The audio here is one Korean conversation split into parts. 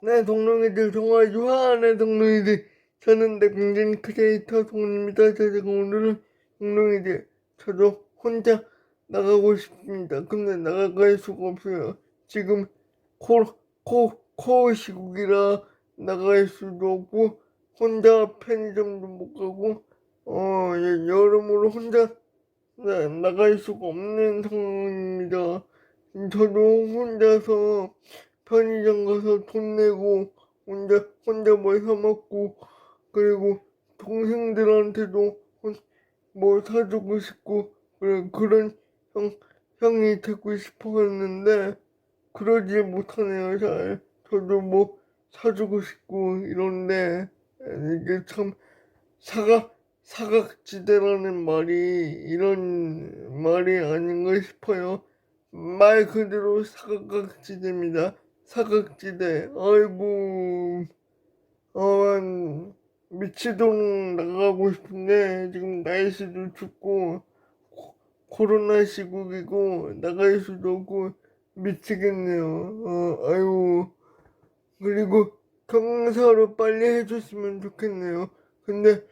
네, 동룡이들 정말 좋아하는 동룡이들. 저는 랩빙전 크리에이터 동입니다. 제가 오늘은 동룡이들. 저도 혼자 나가고 싶습니다. 근데 나갈 수가 없어요. 지금 코, 코, 코어 시국이라 나갈 수도 없고, 혼자 편의점도 못 가고, 어, 예, 여러모로 혼자 나, 나갈 수가 없는 상황입니다. 저도 혼자서 편의점 가서 돈 내고 혼자 혼자 뭘사 먹고 그리고 동생들한테도 혼- 뭐 사주고 싶고 그런 그런 형 형이 되고 싶었는데 그러지 못하네요 잘 저도 뭐 사주고 싶고 이런데 이게 참 사각 사각지대라는 말이 이런 말이 아닌가 싶어요 말 그대로 사각지대입니다. 사각지대. 아이고, 어, 미치도록 나가고 싶은데 지금 날씨도 춥고 코- 코로나 시국이고 나갈 수도 없고 미치겠네요. 어, 아유, 그리고 경사로 빨리 해줬으면 좋겠네요. 근데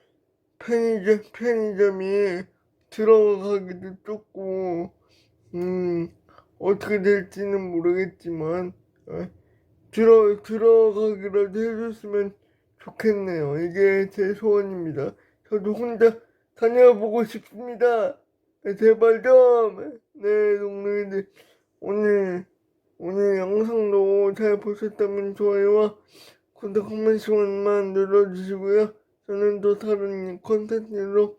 편의점 편의점이 들어가기도 좁고 음. 어떻게 될지는 모르겠지만 어, 들어 들어가기라도 해줬으면 좋겠네요. 이게 제 소원입니다. 저도 혼자 다녀보고 싶습니다. 제발 좀. 네, 동료들 오늘 오늘 영상도 잘 보셨다면 좋아요와 구독 한 번씩만 눌러주시고요. 저는 또 다른 콘텐츠로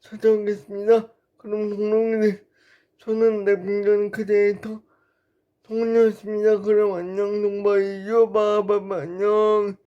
찾아오겠습니다. 그럼 동료들 저는 랩빙전 크리에이 터 동훈이었습니다. 그럼 안녕 동바이 유바바바 안녕